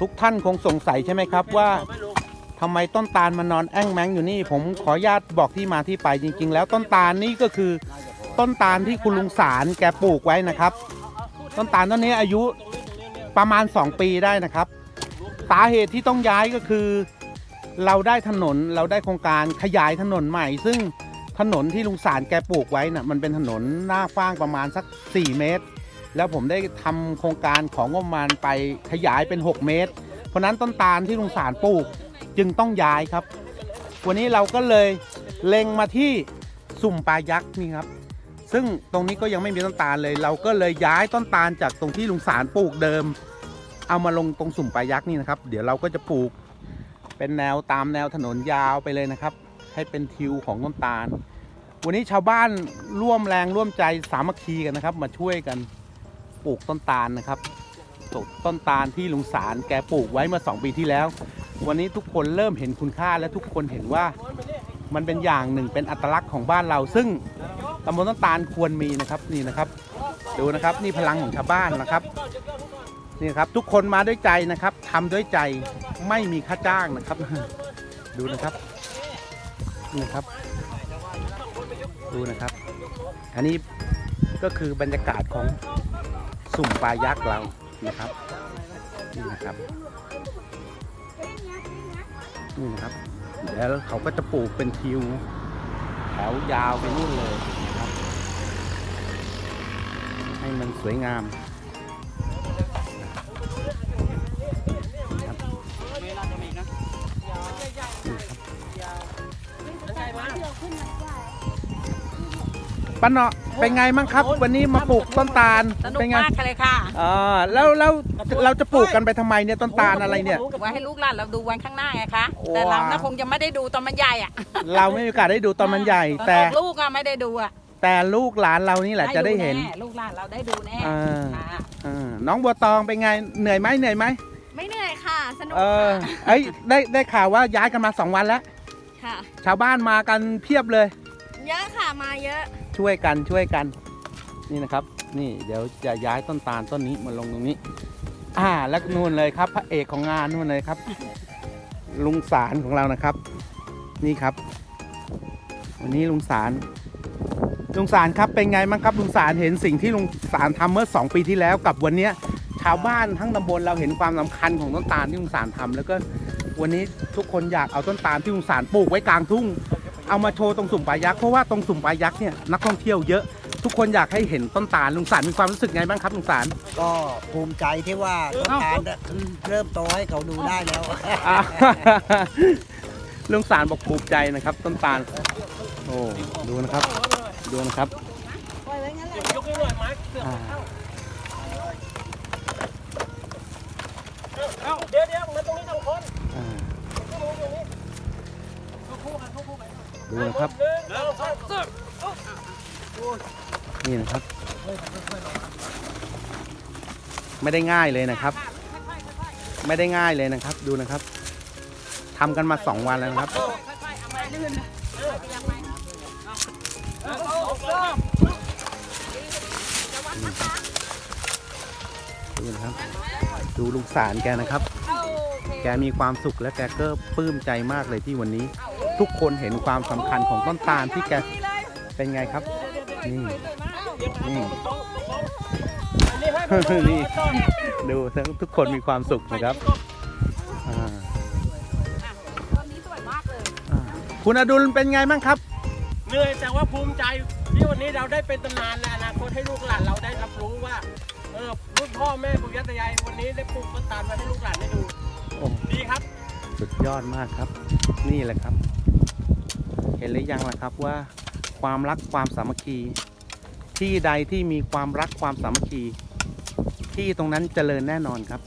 ทุกท่านคงสงสัยใช่ไหมครับว่าทำไมต้นตาลมันนอนแอ่งแมงอยู่นี่ ผมขออนุญาตบอกที่มาที่ไปจริง ๆ แล้วต้นตาลนี่ก็คือต้นตาลที่คุณลุงสารแกปลูกไว้นะครับ ต้นตาลต้นนี้อายุประมาณ 2 ปีได้นะครับ สาเหตุที่ต้องย้ายก็คือ เราได้ถนนเราได้โครงการขยายถนนใหม่ ซึ่งถนนที่ลุงสารแกปลูกไว้น่ะมันเป็นถนนหน้ากว้างประมาณสัก 4 เมตร แล้วผมได้ทำโครงการของงบประมาณไปขยายเป็น 6 เมตร เพราะฉะนั้นต้นตาลที่ลุงสารปลูกจึงต้องย้ายครับ วันนี้เราก็เลยเล็งมาที่สุ่มปลายักษ์นี่ครับ ซึ่งตรงนี้ก็ยังไม่มีต้นตาลเลย เราก็เลยย้ายต้นตาลจากตรงที่ลุงสารปลูกเดิม เอามาลงตรงสุ่มปลายักษ์นี่นะครับ เดี๋ยวเราก็จะปลูกเป็นแนวตามแนวถนนยาวไปเลยนะครับ ให้เป็นทิวของต้นตาล วันนี้ชาวบ้านร่วมแรงร่วมใจสามัคคีกันนะครับ มาช่วยกัน ปลูกต้นตาลนะครับปลูกต้นตาลที่ลุงสารแกปลูกไว้เมื่อ 2 ปีที่แล้ว วันนี้ทุกคนเริ่มเห็นคุณค่าและทุกคนเห็นว่ามันเป็นอย่างหนึ่งเป็นอัตลักษณ์ของบ้านเรา ซึ่งตำบลต้นตาลควรมีนะครับนี่นะครับดูนะครับนี่พลังของชาวบ้านนะครับนี่ครับทุกคนมาด้วยใจนะครับทำด้วยใจไม่มีค่าจ้างนะครับ ดูนะครับนี่ครับ ดูนะครับ อันนี้ก็คือบรรยากาศของ สุ่มปลายักษ์เรานะครับนี่นะครับนี่นะครับแล้วเขาก็จะปลูกเป็นทิวแถวยาวไปนู่นเลยนะครับ ให้มันสวยงามนะครับป้าเนาะ เป็นไงบ้างครับ วันนี้มาปลูกต้นตาลสนุกเป็นไงมากเลยค่ะอ่าแล้วแล้วเราจะปลูกกันไปทำไมเนี่ยต้นตาลอะไรเนี่ย ไว้ให้ลูกหลานเราดูวันข้างหน้าไงคะว้าวแต่เราน่ะคงจะไม่ได้ดูตอนมันใหญ่อะเราไม่มีโอกาสได้ดูตอนมันใหญ่ตอนแต่ออกลูกอะไม่ได้ดูอะแต่ลูกหลานเรานี่แหละจะได้เห็นแน่ลูกหลานเราได้ดูแน่อ่า ค่ะอ่าน้องบัวตองเป็นไงเหนื่อยไหมเหนื่อยไหมไม่เหนื่อยค่ะ สนุกเออเอ้ยได้ได้ข่าวว่าย้ายกันมาสองวันแล้ว ค่ะ ชาวบ้านมากันเพียบเลย เยอะค่ะมาเยอะ ช่วยกันช่วยกันนี่นะครับ นี่เดี๋ยวจะย้ายต้นตาลต้นนี้มาลงตรงนี้ อ่าแล้วนู่นเลยครับพระเอกของงานนู่นเลยครับ ลุงสารของเรานะครับ นี่ครับ วันนี้ลุงสารลุงสารครับเป็นไงบ้างครับลุงสารเห็นสิ่งที่ลุงสารทำเมื่อ 2 ปีที่แล้วกับวันเนี้ยชาวบ้านทั้งตำบลเราเห็นความสำคัญของต้นตาลที่ลุงสารทำแล้วก็วันนี้ทุกคนอยากเอาต้นตาลที่ลุงสารปลูกไว้กลางทุ่ง เอามาโชว์ตรงสุ่มปลายักษ์เพราะว่าตรงสุ่มปลายักษ์เนี่ยนักท่องเที่ยวเยอะ ทุกคนอยากให้เห็นต้นตาลลุงสารมีความรู้สึกไงบ้างครับลุงสาร ก็ภูมิใจที่ว่าต้นตาลน่ะเริ่มโตให้เขาดูได้แล้วอ่าลุงสารบอกภูมิใจนะครับ ต้นตาล โอ้ดูนะครับ ดูนะครับอ่าเดี๋ยวเดี๋ยวมาตรงนี้สองคนอ่าดูนะครับ หนึ่งสองสามนี่นะครับ ไม่ได้ง่ายเลยนะครับ ไม่ได้ง่ายเลยนะครับ ดูนะครับทำกันมาสองวันแล้วนะครับดูนะครับ ดูลุงสารแกนะครับ แกมีความสุขและแกก็ปลื้มใจมากเลยที่วันนี้ ทุกคนเห็นความสำคัญของต้นตาลที่แกเป็นไงครับ นี่นี่นี่ให้ผมดูนี่ดูทั้งทุกคนมีความสุขนะครับอ่าอ่าคุณอดุลเป็นไงบ้างครับเหนื่อยแต่ว่าภูมิใจที่วันนี้เราได้เป็นตำนานและอนาคตให้ลูกหลานเราได้รับรู้ว่าเออรุ่นพ่อแม่ปู่ย่าตายายวันนี้ได้ปลูกต้นตาลไว้ให้ลูกหลานได้ดูโอ้ดีครับ สุดยอดมากครับ นี่แหละครับ เห็นหรือยังล่ะครับว่าความรักความสามัคคี ที่ใดที่มีความรักความสามัคคี ที่ตรงนั้นเจริญแน่นอนครับ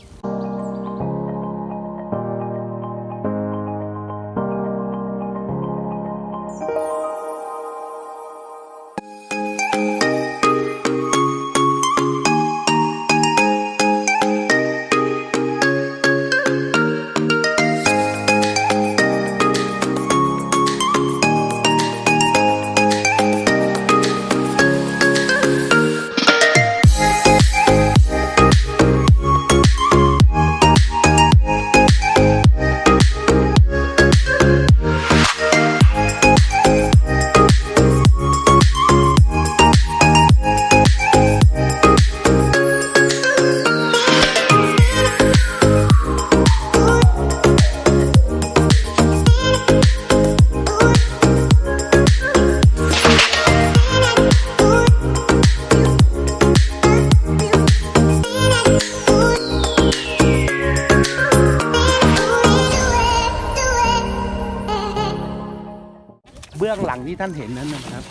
เบื้องหลังที่ท่านเห็นนั้นนะครับ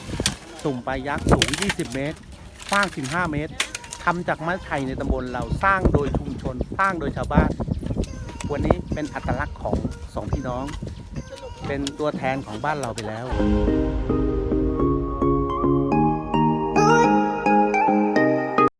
สุ่มปลายักษ์สูง 20 เมตรกว้าง 15 เมตรทำจากไม้ไผ่ในตำบลเราสร้างโดยชุมชน สร้างโดยชาวบ้าน วันนี้เป็นอัตลักษณ์ของสองพี่น้อง เป็นตัวแทนของบ้านเราไปแล้ว